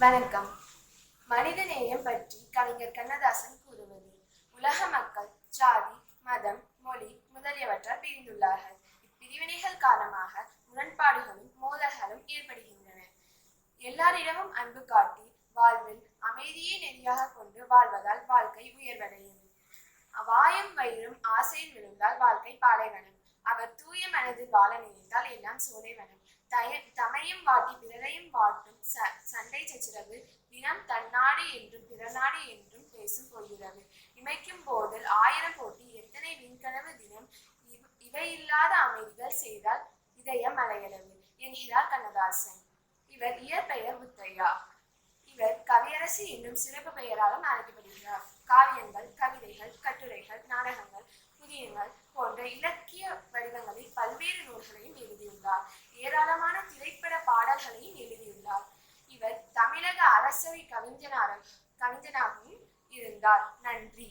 வணக்கம். மனிதநேயம் பற்றி கவிஞர் கண்ணதாசன் கூறுவது உலக மக்கள் ஜாதி மதம் மொழி முதலியவற்றால் பிரிந்துள்ளார்கள். இப்பிரிவினைகள் காரணமாக முரண்பாடுகளும் மோதல்களும் ஏற்படுகின்றன. எல்லாரிடமும் அன்பு காட்டி வாழ்வில் அமைதியை நெறியாக கொண்டு வாழ்வதால் வாழ்க்கை உயர்வடையும். வாயும் வயிறும் ஆசையில் விழுந்தால் வாழ்க்கை பாலைவனம். அவர் தூய மனதில் வாழ நினைத்தால் எல்லாம் சோலை வனம் தய தமையும் வாட்டி பிறரையும் வாட்டும் ச சண்டை சச்சரவு தினம் தன்னாடு என்றும் பிறநாடு என்றும் பேசும் போகிறது இமைக்கும் போதில் ஆயிரம் போட்டி எத்தனை விண்கனவு தினம் இவ் இவையில்லாத அமைதிகள் செய்தால் இதயம் அலையளவு என்கிறார் கண்ணதாசன். இவர் இயற்பெயர் முத்தையா. இவர் கவியரசி என்னும் சிறப்பு பெயராலும் அழைக்கப்படுகிறார். காவியங்கள் கவிதைகள் கட்டுரைகள் நாடகங்கள் புதியங்கள் போன்ற இலக்கிய அரசவை கவிஞனாக கவிஞனாகவும் இருந்தார். நன்றி.